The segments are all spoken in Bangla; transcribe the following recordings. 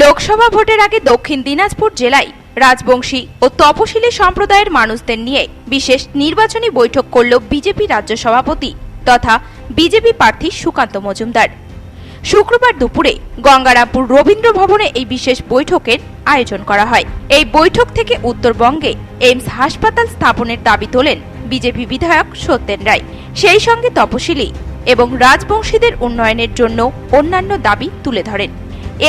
লোকসভা ভোটের আগে দক্ষিণ দিনাজপুর জেলায় রাজবংশী ও তপশিলি সম্প্রদায়ের মানুষদের নিয়ে বিশেষ নির্বাচনী বৈঠক করল বিজেপি রাজ্য সভাপতি তথা বিজেপি প্রার্থী সুকান্ত মজুমদার। শুক্রবার দুপুরে গঙ্গারামপুর রবীন্দ্র ভবনে এই বিশেষ বৈঠকের আয়োজন করা হয়। এই বৈঠক থেকে উত্তরবঙ্গে এইমস হাসপাতাল স্থাপনের দাবি তোলেন বিজেপি বিধায়ক সত্যেন রায়। সেই সঙ্গে তপশিলি এবং রাজবংশীদের উন্নয়নের জন্য অন্যান্য দাবি তুলে ধরেন।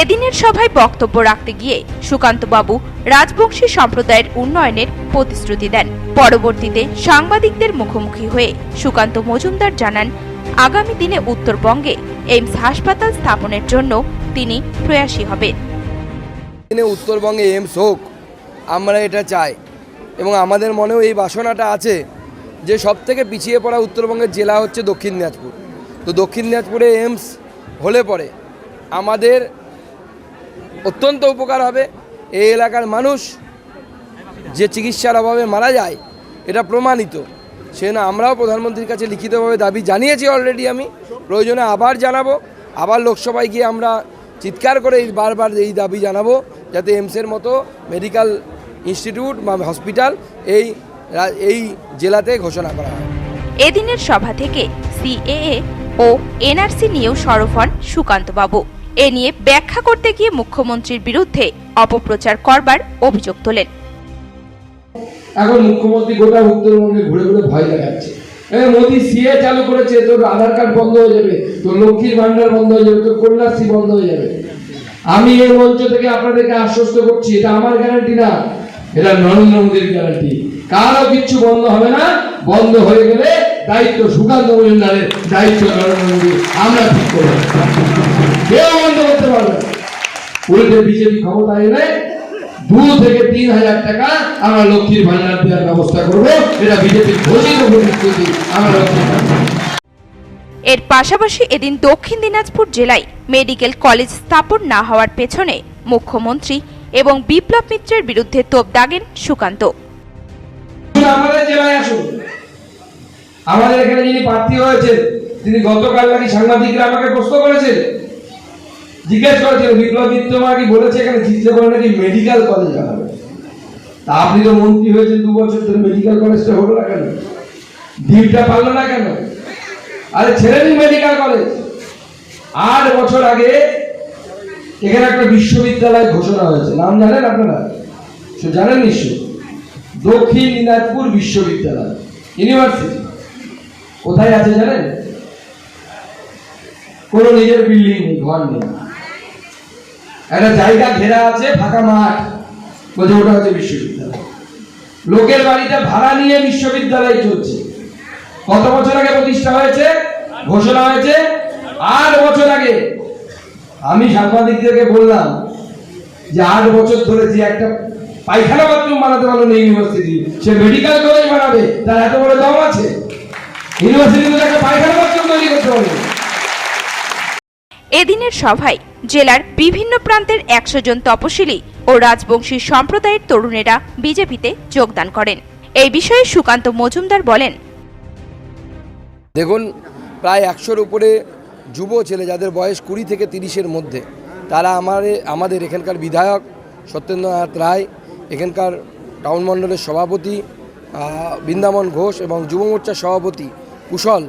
এদিনের সভায় বক্তব্য রাখতে গিয়ে সুকান্তবাবু রাজবংশী সম্প্রদায়ের উন্নয়নের প্রতিশ্রুতি দেন। পরবর্তীতে সাংবাদিকদের মুখোমুখি হয়ে সুকান্ত মজুমদার জানান, আগামী দিনে উত্তরবঙ্গে এইমস হাসপাতাল স্থাপনের জন্য তিনি প্রয়াসী হবেন। দিনে উত্তরবঙ্গে এমস হোক, আমরা এটা চাই। এবং আমাদের মনেও এই বাসনাটা আছে যে সব থেকে পিছিয়ে পড়া উত্তরবঙ্গের জেলা হচ্ছে দক্ষিণ দিনাজপুর। তো দক্ষিণ দিনাজপুরে এমস হলে পরে আমাদের অত্যন্ত উপকার হবে। এই এলাকার মানুষ যে চিকিৎসার অভাবে মারা যায়, এটা প্রমাণিত। সে না আমরাও প্রধানমন্ত্রীর কাছে লিখিতভাবে দাবি জানিয়েছি অলরেডি আমি। প্রয়োজনে আবার জানাব। আবার লোকসভায় গিয়ে আমরা চিৎকার করে এই বারবার এই দাবি জানাব যাতে এমসের মতো মেডিকেল ইনস্টিটিউট বা হসপিটাল এই এই জেলাতে ঘোষণা করা হয়। এদিনের সভা থেকে সিএএ ও এনআরসি নিয়েও সরব হন সুকান্তবাবু। এ নিয়ে ব্যাখ্যা করতে গিয়ে মুখ্যমন্ত্রীর বিরুদ্ধে অপপ্রচার করবার অভিযোগ তোলেন। এখন মুখ্যমন্ত্রী গোটা উত্তরবঙ্গে ঘুরে ঘুরে ভয় দেখাচ্ছে। এ, মোদি সিএ চালু করেছে তোর আধার কার্ড বন্ধ হয়ে যাবে তোর লক্ষ্মীর ভান্ডার বন্ধ হয়ে যাবে তোর কন্যাশ্রী বন্ধ হয়ে যাবে। আমি এই মঞ্চ থেকে আপনাদেরকে আশ্বস্ত করছি এটা আমার গ্যারান্টি না এটা নরেন্দ্র মোদীর গ্যারান্টি কারও কিচ্ছু বন্ধ হবে না বন্ধ হয়ে গেলে দায়িত্ব সুকান্ত মজুমদারের দায়িত্ব নরেন্দ্র মোদী আমরা ঠিক করব। কেউ বন্ধ করতে পারবে উল্টে বিজেপি ক্ষমতা এলে দু থেকে তিন হাজার টাকা আমরা লক্ষ্মীর ভান্ডার দেওয়ার ব্যবস্থা করব। এটা বিজেপির ঘোষিত প্রতিশ্রুতি আমরা লক্ষ্মীর এর পাশাপাশি এদিন দক্ষিণ দিনাজপুর জেলায় মেডিকেল কলেজ স্থাপন না হওয়ার পেছনে মুখ্যমন্ত্রী এবং বিপ্লব মিত্রের বিরুদ্ধে তোপ দাগেন সুকান্ত। আমাদের জেলায় আসুন আমাদের এখানে যিনি প্রার্থী হয়েছেন তিনি গতকাল নাকি সাংবাদিকরা আমাকে প্রশ্ন করেছেন জিজ্ঞেস করেছেন বিপ্লব মিত্র নাকি বলেছে এখানে? জিতলে করে নাকি মেডিকেল কলেজ বানাবে? তা আপনি তো মন্ত্রী হয়েছেন দু বছর ধরে মেডিকেল কলেজটা হলো না কেন? ডিমটা পারল না কেন? আরে ছেড়ে দিন মেডিকেল কলেজ আট বছর আগে এখানে একটা বিশ্ববিদ্যালয় ঘোষণা হয়েছে। নাম জানেন আপনারা? সে জানেন নিশ্চয় দক্ষিণ দিনাজপুর বিশ্ববিদ্যালয় ইউনিভার্সিটি কোথায় আছে জানেন? কোনো নিজের বিল্ডিং নেই, ঘর নেই। একটা জায়গা ঘেরা আছে, ফাঁকা মাঠ। বলছে, ওটা হচ্ছে বিশ্ববিদ্যালয়। লোকের বাড়িতে ভাড়া নিয়ে বিশ্ববিদ্যালয় চলছে। কত বছর আগে প্রতিষ্ঠা হয়েছে? ঘোষণা হয়েছে আট বছর আগে। আমি সাংবাদিকদেরকে বললাম যে আট বছর ধরে যে একটা পায়খানা বাথরুম বানাতে পারল না ইউনিভার্সিটি, সে মেডিকেল কলেজ বানাবে, তার এত বড় দম আছে। ইউনিভার্সিটিতে একটা পায়খানা বাথরুম তৈরি করতে পারবে এদিনের সভায় জেলার বিভিন্ন প্রান্তের একশো জন তপশিলি ও রাজবংশী সম্প্রদায়ের তরুণেরা বিজেপিতে যোগদান করেন। এই বিষয়ে সুকান্ত মজুমদার বলেন, দেখুন, প্রায় একশোর উপরে যুব ছেলে যাদের বয়স কুড়ি থেকে তিরিশের মধ্যে, তারা আমার, আমাদের এখানকার বিধায়ক সত্যেন্দ্রনাথ রায়, এখানকার টাউন মণ্ডলের সভাপতি বৃন্দাবন ঘোষ এবং যুব মোর্চার সভাপতি কুশল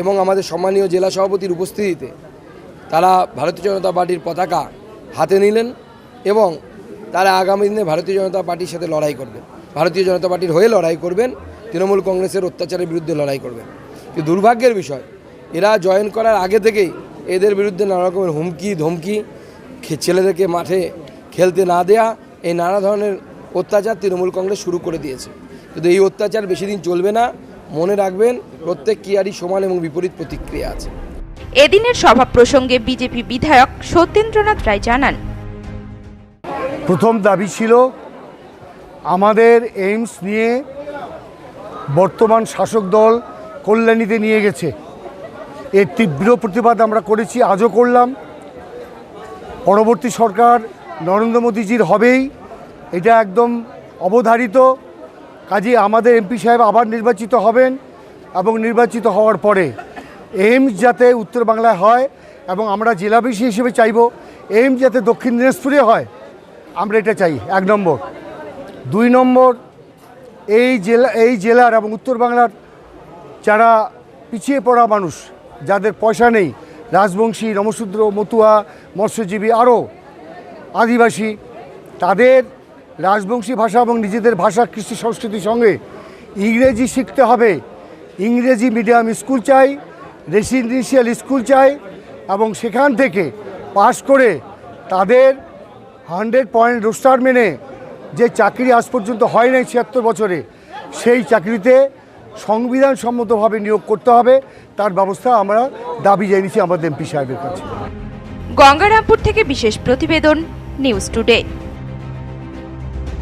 এবং আমাদের সম্মানীয় জেলা সভাপতির উপস্থিতিতে তারা ভারতীয় জনতা পার্টির পতাকা হাতে নিলেন এবং তারা আগামী দিনে ভারতীয় জনতা পার্টির সাথে লড়াই করবেন। ভারতীয় জনতা পার্টির হয়ে লড়াই করবেন, তৃণমূল কংগ্রেসের অত্যাচারের বিরুদ্ধে লড়াই করবেন। কিন্তু দুর্ভাগ্যের বিষয়, এরা জয়েন করার আগে থেকেই এদের বিরুদ্ধে নানা রকমের হুমকি, ধমকি ছেলেদেরকে মাঠে খেলতে না দেয়া, এই নানা ধরনের অত্যাচার তৃণমূল কংগ্রেস শুরু করে দিয়েছে। কিন্তু এই অত্যাচার বেশি দিন চলবে না। মনে রাখবেন, প্রত্যেক ক্রিয়ারই সমান এবং বিপরীত প্রতিক্রিয়া আছে। এদিনের সভা প্রসঙ্গে বিজেপি বিধায়ক সত্যেন্দ্রনাথ রায় জানান। প্রথম দাবি ছিল, আমাদের এইমস নিয়ে বর্তমান শাসক দল কল্যাণীতে নিয়ে গেছে। এর তীব্র প্রতিবাদ আমরা করেছি, আজও করলাম। পরবর্তী সরকার নরেন্দ্র মোদীজির হবেই, এটা একদম অবধারিত। কাজে আমাদের এমপি সাহেব আবার নির্বাচিত হবেন এবং নির্বাচিত হওয়ার পরে এইমস যাতে উত্তর বাংলায় হয় এবং আমরা জেলাবাসী হিসেবে চাইব, এইমস যাতে দক্ষিণ দিনাজপুরে হয়, আমরা এটা চাই, এক নম্বর। দুই নম্বর, এই জেলা, এই জেলার এবং উত্তর বাংলার যারা পিছিয়ে পড়া মানুষ, যাদের পয়সা নেই, রাজবংশী নমশূদ্র মতুয়া, মৎস্যজীবী, আরও আদিবাসী, তাদের রাজবংশী ভাষা এবং নিজেদের ভাষা কৃষ্টি সংস্কৃতির সঙ্গে ইংরেজি শিখতে হবে। ইংরেজি মিডিয়াম স্কুল চাই রেসিডেন্সিয়াল স্কুল চাই এবং সেখান থেকে পাশ করে তাদের হান্ড্রেড পয়েন্ট রোস্টার মেনে যে চাকরি আজ পর্যন্ত হয় নাই ছিয়াত্তর বছরে, সেই চাকরিতে সংবিধান সম্মতভাবে নিয়োগ করতে হবে। তার ব্যবস্থা আমরা দাবি জানিয়েছি আমাদের এমপি সাহেবের কাছে। গঙ্গারামপুর থেকে বিশেষ প্রতিবেদন, নিউজ টুডে।